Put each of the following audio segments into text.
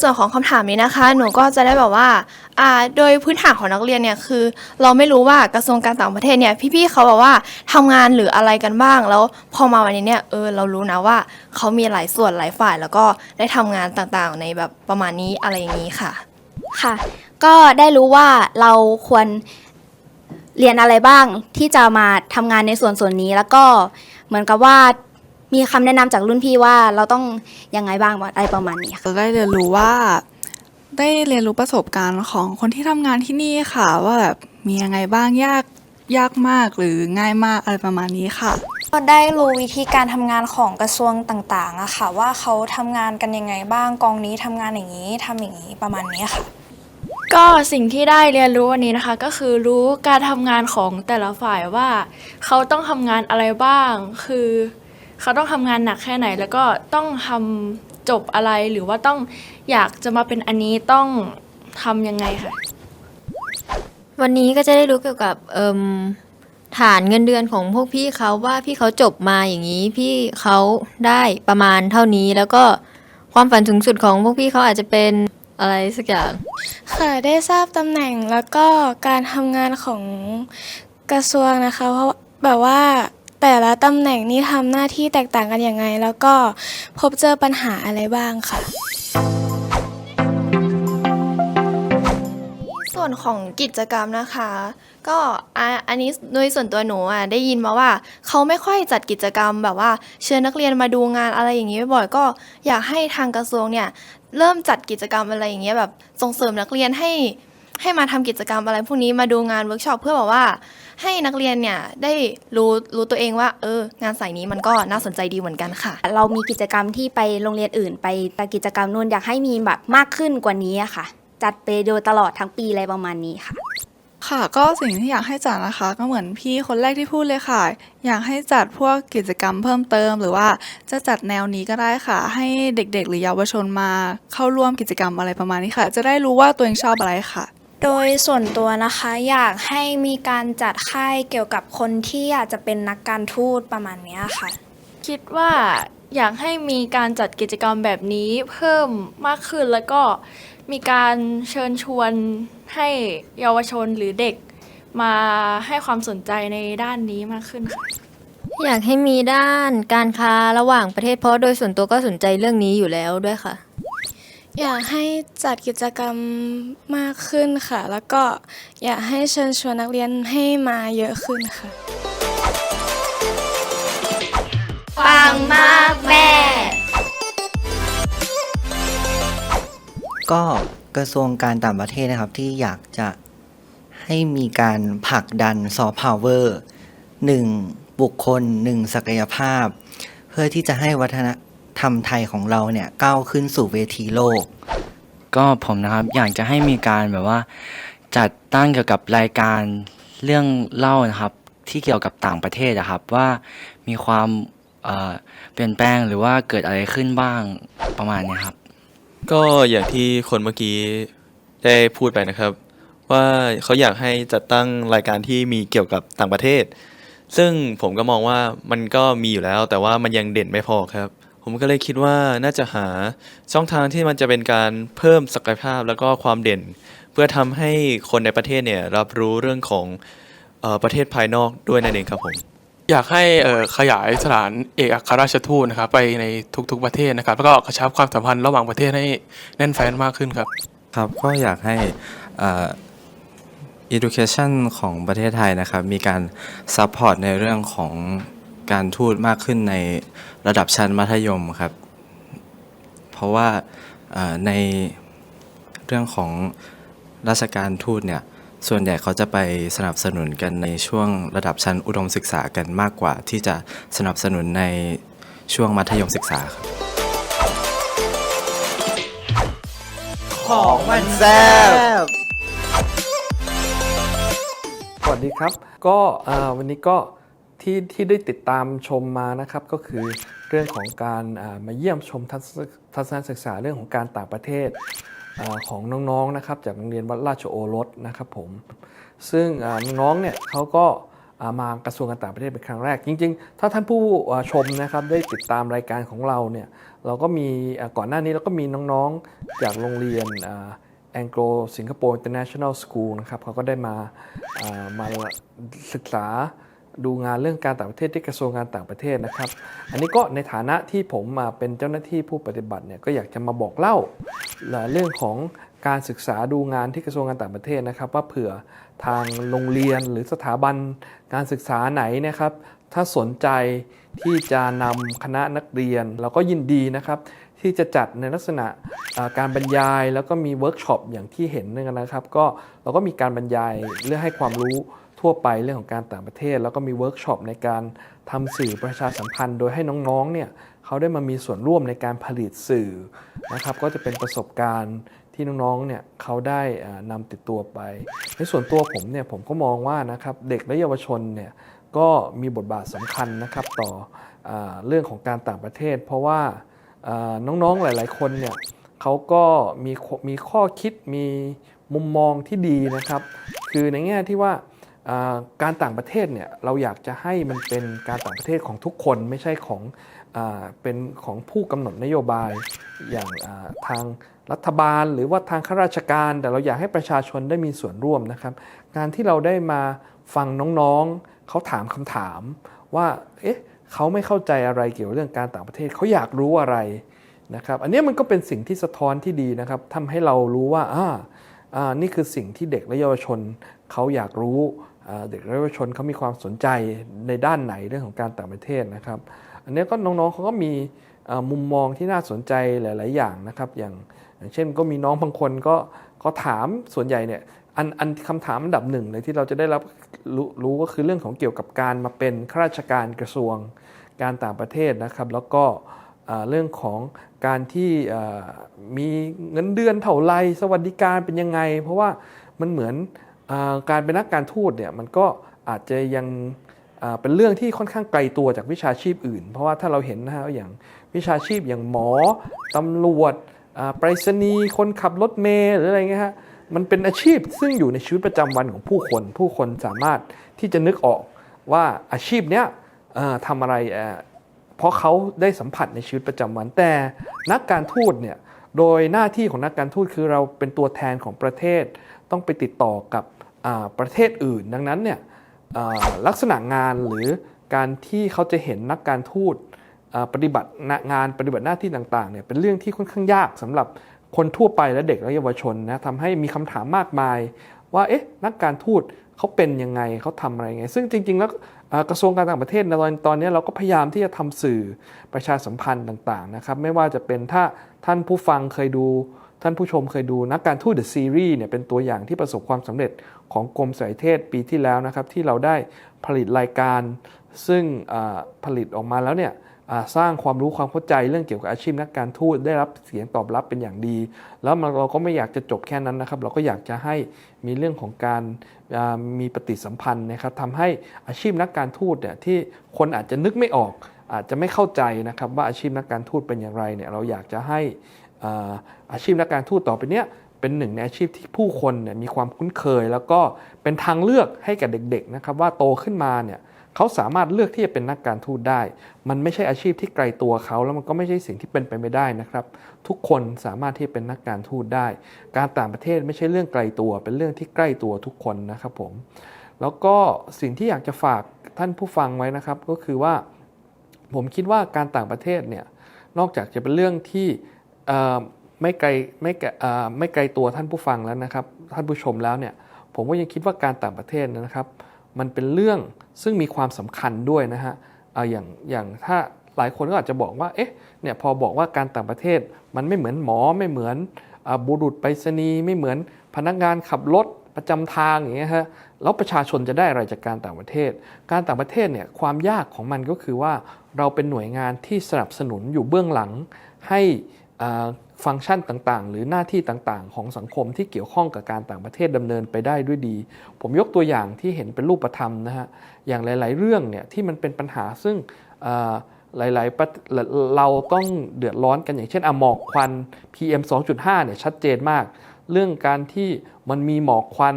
ส่วนของคำถามนี้นะคะ หนูก็จะได้แบบว่าอ่า โดยพื้นฐานของนักเรียนเนี่ยคือ เราไม่รู้ว่ากระทรวงการต่างประเทศเนี่ยพี่ๆเขาแบบว่าทำงานหรืออะไรกันบ้าง แล้วพอมาวันนี้เนี่ยเออเรารู้นะว่าเขามีหลายส่วนหลายฝ่าย แล้วก็ได้ทำงานต่างๆ ในแบบประมาณนี้อะไรอย่างนี้ค่ะ ค่ะ ก็ได้รู้ว่าเราควรเรียนอะไรบ้างที่จะมาทำงานในส่วนส่วนนี้แล้วก็เหมือนกับว่า มีคำแนะนำจากรุ่นพี่ว่าเราต้องยังไงบ้างอะไรประมาณนี้ค่ะ เราได้เรียนรู้ว่า ได้เรียนรู้ประสบการณ์ของคนที่ทำงานที่นี่ค่ะ ว่าแบบมียังไงบ้างยากยากมากหรือง่ายมากอะไรประมาณนี้ค่ะ ก็ได้รู้วิธีการทำงานของกระทรวงต่างๆอะค่ะ ว่าเขาทำงานกันยังไงบ้างกองนี้ทำงานอย่างนี้ทำอย่างนี้ประมาณนี้ค่ะ ก็สิ่งที่ได้เรียนรู้วันนี้นะคะ ก็คือรู้การทำงานของแต่ละฝ่ายว่า เขาต้องทำงานอะไรบ้าง คือ เขาต้องทำงานหนักแค่ไหน แล้วก็ต้องทำจบอะไรหรือว่าต้องอยากจะมาเป็นอันนี้ต้องทำยังไงค่ะวันนี้ก็จะได้รู้เกี่ยวกับเอ่มฐานเงินเดือนของพวกพี่เขาว่าพี่เขาจบมาอย่างนี้ พี่เขาได้ประมาณเท่านี้ แล้วก็ความฝันสูงสุดของพวกพี่เขาอาจจะเป็นอะไรสักอย่าง ค่ะได้ทราบตำแหน่งแล้วก็การทำงานของกระทรวงนะคะ เพราะแบบว่า แต่ละตำแหน่งนี้ทำหน้าที่แตกต่างกันอยังไง แล้วก็พบเจอปัญหาอะไรบ้างค่ะ ส่วนของกิจกรรมนะคะ ก็อะอันนี้โดยส่วนตัวหนูอะได้ยินมาว่าเขาไม่ค่อยจัดกิจกรรมแบบว่าเชิญนักเรียนมาดูงานอะไรอย่างนี้บ่อยๆก็อยากให้ทางกระทรวงเนี่ยเริ่มจัดกิจกรรมอะไรอย่างเงี้ยแบบส่งเสริมนักเรียนให้ให้มาทำกิจกรรมอะไรพวกนี้มาดูงานเวิร์กช็อปเพื่อแบบว่า ให้นักเรียนเนี่ยได้รู้รู้ตัวเองว่าเอองานสายนี้มันก็น่าสนใจดีเหมือนกันค่ะ เรามีกิจกรรมที่ไปโรงเรียนอื่น ไปแต่กิจกรรมนู่นอยากให้มีแบบมากขึ้นกว่านี้อะค่ะ จัดไปโดยตลอดทั้งปีอะไรประมาณนี้ค่ะค่ะก็สิ่งที่อยากให้จัดนะคะ ก็เหมือนพี่คนแรกที่พูดเลยค่ะ อยากให้จัดพวกกิจกรรมเพิ่มเติม หรือว่าจะจัดแนวนี้ก็ได้ค่ะ ให้เด็กๆ หรือเยาวชนมาเข้าร่วมกิจกรรมอะไรประมาณนี้ค่ะ จะได้รู้ว่าตัวเองชอบอะไรค่ะ โดยส่วนตัวนะคะอยากให้มีการจัดค่ายเกี่ยวกับคนที่อยากจะเป็นนักการทูตประมาณเนี้ยค่ะ คิดว่าอยากให้มีการจัดกิจกรรมแบบนี้เพิ่มมากขึ้นแล้วก็มีการเชิญชวนให้เยาวชนหรือเด็กมาให้ความสนใจในด้านนี้มากขึ้นค่ะ อยากให้มีด้านการค้าระหว่างประเทศเพราะโดยส่วนตัวก็สนใจเรื่องนี้อยู่แล้วด้วยค่ะ อยากให้จัดกิจกรรมมากขึ้นค่ะ แล้วก็อยากให้เชิญชวนนักเรียนให้มาเยอะขึ้นค่ะ ปังมากแม่ ก็กระทรวงการต่างประเทศนะครับที่อยากจะให้มีการผลักดันซอฟต์พาวเวอร์หนึ่งบุคคลหนึ่งศักยภาพ เพื่อที่จะให้วัฒน ธรรมไทยของเราเนี่ยก้าวขึ้นสู่เวทีโลก ก็ผมนะครับอยากจะให้มีการแบบว่า จัดตั้งเกี่ยวกับรายการเรื่องเล่านะครับที่เกี่ยวกับต่างประเทศนะครับ ว่ามีความเอ่อเปลี่ยนแปลงหรือว่าเกิดอะไรขึ้นบ้างประมาณเนี้ยครับ ก็อย่างที่คนเมื่อกี้ได้พูดไปนะครับ ว่าเขาอยากให้จัดตั้งรายการที่มีเกี่ยวกับต่างประเทศ ซึ่งผมก็มองว่ามันก็มีอยู่แล้ว แต่ว่ามันยังเด่นไม่พอครับ ผมก็เลยคิดว่าน่าจะหาช่องทางที่มันจะเป็นการเพิ่มศักยภาพแล้วก็ความเด่น เพื่อทำให้คนในประเทศเนี่ยรับรู้เรื่องของเออประเทศภายนอกด้วยนั่นเองครับผม อยากให้เอ่อขยายสถานเอกอัครราชทูตนะครับไปในทุกๆประเทศนะครับแล้วก็กระชับความสัมพันธ์ระหว่างประเทศให้แน่นแฟ้นมากขึ้นครับ ครับก็อยากให้เอ่อ education ของประเทศไทยนะครับ มีการ support ในเรื่องของ การทูตมากขึ้นในระดับชั้นมัธยมครับ เพราะว่าในเรื่องของราชการทูตเนี่ยส่วนใหญ่เขาจะไปสนับสนุนกันในช่วงระดับชั้นอุดมศึกษากันมากกว่า ที่จะสนับสนุนในช่วงมัธยมศึกษาครับของมันแซ่บสวัสดีครับ ก็วันนี้ก็ ที่ที่ได้ติดตามชมมานะครับก็คือเรื่องของการมาเยี่ยมชมทัศนศึกษาเรื่องของการต่างประเทศอของน้องๆนะครับจากโรงเรียนวัดราชโอรสนะครับผมซึ่งน้องๆเนี่ยเขาก็มากระทรวงการต่างประเทศเป็นครั้งแรก จริง ๆ ถ้าท่านผู้ชมนะครับได้ติดตามรายการของเราเนี่ยเราก็มีก่อนหน้านี้เราก็มีน้องๆจากโรงเรียนอ่า Anglo Singapore International School นะครับเขาก็ได้มามาศึกษา ดูงานเรื่องการต่างประเทศที่กระทรวงการต่างประเทศนะครับ อันนี้ก็ในฐานะที่ผมมาเป็นเจ้าหน้าที่ผู้ปฏิบัติเนี่ยก็อยากจะมาบอกเล่าเรื่องของการศึกษาดูงานที่กระทรวงการต่างประเทศนะครับ ว่าเผื่อทางโรงเรียนหรือสถาบันการศึกษาไหนนะครับ ถ้าสนใจที่จะนำคณะนักเรียนเราก็ยินดีนะครับ ที่จะจัดในลักษณะการบรรยายแล้วก็มีเวิร์กช็อปอย่างที่เห็นนั่นนะครับ ก็เราก็มีการบรรยายเรื่องให้ความรู้ ทั่วไปเรื่องของการต่างประเทศ แล้วก็มีเวิร์กช็อปในการทำสื่อประชาสัมพันธ์ โดยให้น้องๆเนี่ยเขาได้มามีส่วนร่วมในการผลิตสื่อนะครับก็จะเป็นประสบการณ์ที่น้องๆเนี่ยเขาได้อ่านำติดตัวไป ในส่วนตัวผมเนี่ยผมก็มองว่านะครับเด็กและเยาวชนเนี่ยก็มีบทบาทสำคัญนะครับต่ออเรื่องของการต่างประเทศ เพราะว่าน้องๆหลาย ๆ คนเนี่ยเขาก็มีมีข้อคิดมีมุมมองที่ดีนะครับ คือในแง่ที่ว่า การต่างประเทศเนี่ยเราอยากจะให้มันเป็นการต่างประเทศของทุกคนไม่ใช่ของอเป็นของผู้กำหนดนโยบายอย่างทางรัฐบาล หรือว่าทางข้าราชการ แต่เราอยากให้ประชาชนได้มีส่วนร่วมนะครับการที่เราได้มาฟังน้องๆเขาถามคำถามว่าเอ๊ะเขาไม่เข้าใจอะไรเกี่ยวกับเรื่องการต่างประเทศเขาอยากรู้อะไรนะครับอันนี้มันก็เป็นสิ่งที่สะท้อนที่ดีนะครับทำให้เรารู้ว่าอ่านี่คือสิ่งที่เด็กและเยาวชนเขาอยากรู้ เด็กเยาวชนเขามีความสนใจในด้านไหนเรื่องของการต่างประเทศนะครับ อันนี้ก็น้องๆเขาก็มีมุมมองที่น่าสนใจหลาย ๆ อย่างนะครับ อย่างเช่นก็มีน้องบางคนก็ก็ถามส่วนใหญ่เนี่ยอันอันคำถามอันดับหนึ่งเลยที่เราจะได้รับรู้รู้ก็คือเรื่องของเกี่ยวกับการมาเป็นข้าราชการกระทรวงการต่างประเทศนะครับ แล้วก็เรื่องของการที่มีเงินเดือนเท่าไรสวัสดิการเป็นยังไง เพราะว่ามันเหมือน การเป็นนักการทูตเนี่ยมันก็อาจจะยังเป็นเรื่องที่ค่อนข้างไกลตัวจากวิชาชีพอื่น เพราะว่าถ้าเราเห็นนะฮะอย่างวิชาชีพอย่างหมอตำรวจไปรษณีย์คนขับรถเมล์หรืออะไรเงี้ยฮะมันเป็นอาชีพซึ่งอยู่ในชีวิตประจำวันของผู้คน ผู้คนสามารถที่จะนึกออกว่าอาชีพเนี้ยทำอะไรเพราะเขาได้สัมผัสในชีวิตประจำวัน แต่นักการทูตเนี่ยโดยหน้าที่ของนักการทูตคือเราเป็นตัวแทนของประเทศ ต้องไปติดต่อกับประเทศอื่น ดังนั้นเนี่ยลักษณะงานหรือการที่เขาจะเห็นนักการทูตปฏิบัติงานปฏิบัติหน้าที่ต่างๆเนี่ยเป็นเรื่องที่ค่อนข้างยากสำหรับคนทั่วไปและเด็กและเยาวชนนะทำให้มีคำถามมากมาย ว่าเอ๊ะนักการทูตเขาเป็นยังไงเขาทำอะไรไง ซึ่งจริง ๆ แล้วกระทรวงการต่างประเทศในตอนตอนนี้เราก็พยายามที่จะทำสื่อประชาสัมพันธ์ต่างๆนะครับไม่ว่าจะเป็นถ้าท่านผู้ฟังเคยดู ท่านผู้ชมเคยดูนักการทูตเดอะซีรีส์เนี่ยเป็นตัวอย่างที่ประสบความสำเร็จของกรมสายเทศปีที่แล้วนะครับ ที่เราได้ผลิตรายการ ซึ่งผลิตออกมาแล้วเนี่ยสร้างความรู้ความเข้าใจเรื่องเกี่ยวกับอาชีพนักการทูตได้รับเสียงตอบรับเป็นอย่างดี แล้วเราก็ไม่อยากจะจบแค่นั้นนะครับ เราก็อยากจะให้มีเรื่องของการมีปฏิสัมพันธ์นะครับทำให้อาชีพนักการทูตเนี่ยที่คนอาจจะนึกไม่ออก อาจจะไม่เข้าใจนะครับว่าอาชีพนักการทูตเป็นอย่างไรเนี่ยเราอยากจะให้ อาชีพนักการทูตต่อไปเนี้ยเป็นหนึ่งในอาชีพที่ผู้คนเนี่ยมีความคุ้นเคย แล้วก็เป็นทางเลือกให้กับเด็กๆนะครับว่าโตขึ้นมาเนี่ยเขาสามารถเลือกที่จะเป็นนักการทูตได้ มันไม่ใช่อาชีพที่ไกลตัวเขา แล้วมันก็ไม่ใช่สิ่งที่เป็นไปไม่ได้นะครับ ทุกคนสามารถที่จะเป็นนักการทูตได้ การต่างประเทศไม่ใช่เรื่องไกลตัว เป็นเรื่องที่ใกล้ตัวทุกคนนะครับผม แล้วก็สิ่งที่อยากจะฝากท่านผู้ฟังไว้นะครับ ก็คือว่า ผมคิดว่าการต่างประเทศเนี่ยนอกจากจะเป็นเรื่องที่ ไม่ไกลไม่ไกลไม่ไกลตัวท่านผู้ฟังแล้วนะครับ ท่านผู้ชมแล้วเนี่ยผมก็ยังคิดว่าการต่างประเทศนะครับ มันเป็นเรื่องซึ่งมีความสำคัญด้วยนะฮะอย่างอย่างถ้าหลายคนก็อาจจะบอกว่าเอ๊ะเนี่ยพอบอกว่าการต่างประเทศมันไม่เหมือนหมอไม่เหมือนอบุรุษไปรษณีย์ไม่เหมือนพนักงานขับรถประจำทางอย่างเงี้ยฮะแล้วประชาชนจะได้อะไรจากการต่างประเทศ การต่างประเทศเนี่ยความยากของมันก็คือว่าเราเป็นหน่วยงานที่สนับสนุนอยู่เบื้องหลังให้ ฟังก์ชันต่างๆ หรือหน้าที่ต่างๆ ของสังคมที่เกี่ยวข้องกับการต่างประเทศดำเนินไปได้ด้วยดี ผมยกตัวอย่างที่เห็นเป็นรูปธรรมนะฮะอย่างหลาย ๆ เรื่องเนี่ยที่มันเป็นปัญหาซึ่งหลายๆเราต้องเดือดร้อนกันอย่างเช่นอหมอกควัน PM 2.5เนี่ยชัดเจนมาก เรื่องการที่มันมีหมอกควัน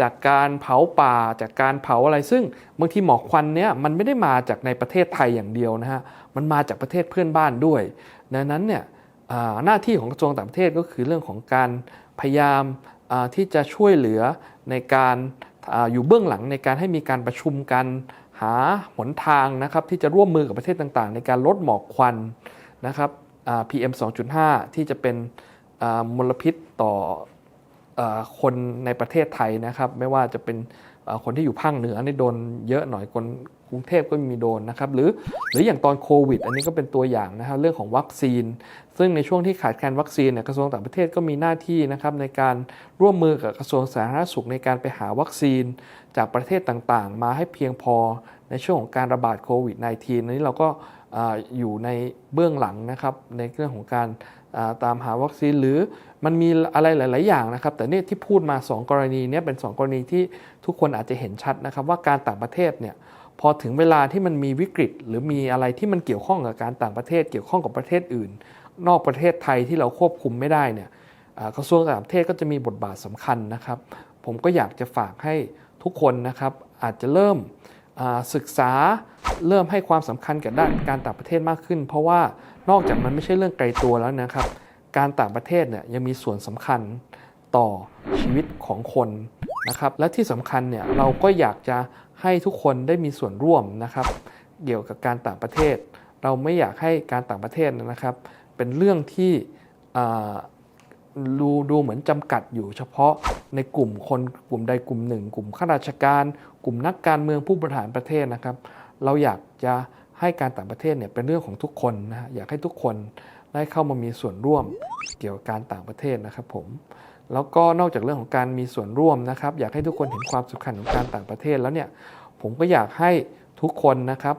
จากการเผาป่าจากการเผาอะไรซึ่งบางทีหมอกควันเนี้ยมันไม่ได้มาจากในประเทศไทยอย่างเดียวนะฮะมันมาจากประเทศเพื่อนบ้านด้วย ดังนั้นเนี่ย หน้าที่ของกระทรวงต่างประเทศก็คือเรื่องของการพยายามที่จะช่วยเหลือในการอาอยู่เบื้องหลังในการให้มีการประชุมกันหาหนทางนะครับที่จะร่วมมือกับประเทศต่างๆ ในการลดหมอกควันนะครับ PM 2.5 ที่จะเป็นมลพิษต่ออคนในประเทศไทยนะครับ ไม่ว่าจะเป็นคนที่อยู่ภาคเหนือนี่โดนเยอะหน่อยคน กรุงเทพก็มีโดนนะครับหรือหรืออย่างตอนโควิด อันนี้ก็เป็นตัวอย่างนะครับเรื่องของวัคซีน ซึ่งในช่วงที่ขาดแคลนวัคซีนเนี่ยกระทรวงต่างประเทศก็มีหน้าที่นะครับในการร่วมมือกับกระทรวงสาธารณสุขในการไปหาวัคซีน จากประเทศต่างๆ มาให้เพียงพอในช่วงของการระบาดโควิด -19 นนี้เราก็ออยู่ในเบื้องหลังนะครับในเรื่องของการตามหาวัคซีนหรือมันมีอะไรหลาย ๆ อย่างนะครับ แต่เนี่ยที่พูดมา 2 กรณีเนี้เป็น 2 กรณีที่ทุกคนอาจจะเห็นชัดนะครับ ว่าการต่างประเทศเนี่ย พอถึงเวลาที่มันมีวิกฤต หรือมีอะไรที่มันเกี่ยวข้องกับการต่างประเทศ เกี่ยวข้องกับประเทศอื่น นอกประเทศไทยที่เราควบคุมไม่ได้เนี่ยกระทรวงต่างประเทศก็จะมีบทบาทสำคัญนะครับ ผมก็อยากจะฝากให้ทุกคนนะครับอาจจะเริ่มศึกษาเริ่มให้ความสำคัญกับด้านการต่างประเทศมากขึ้น เพราะว่านอกจากมันไม่ใช่เรื่องไกลตัวแล้วนะครับ การต่างประเทศเนี่ยยังมีส่วนสำคัญต่อชีวิตของคนนะครับและที่สำคัญเนี่ยเราก็อยากจะ ให้ทุกคนได้มีส่วนร่วมนะครับ เกี่ยวกับการต่างประเทศ เราไม่อยากให้การต่างประเทศนะครับ เป็นเรื่องที่ดูดูเหมือนจำกัดอยู่เฉพาะในกลุ่มคนกลุ่มใดกลุ่มหนึ่ง กลุ่มข้าราชการ กลุ่มนักการเมืองผู้บริหารประเทศนะครับ เราอยากจะให้การต่างประเทศเนี่ยเป็นเรื่องของทุกคนนะอยากให้ทุกคนได้เข้ามามีส่วนร่วมเกี่ยวกับการต่างประเทศนะครับผม แล้วก็นอกจากเรื่องของการมีส่วนร่วมนะครับ อยากให้ทุกคนเห็นความสำคัญของการต่างประเทศแล้วเนี่ยผมก็อยากให้ทุกคนนะครับ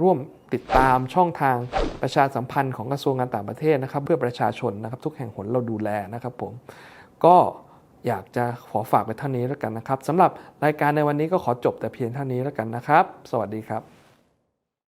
ร่วมติดตามช่องทางประชาสัมพันธ์ของกระทรวงการต่างประเทศนะครับ เพื่อประชาชนนะครับ ทุกแห่งหนเราดูแลนะครับผมก็อยากจะขอฝากไปเท่านี้แล้วกันนะครับสำหรับรายการในวันนี้ก็ขอจบแต่เพียงเท่านี้แล้วกันนะครับ สวัสดีครับ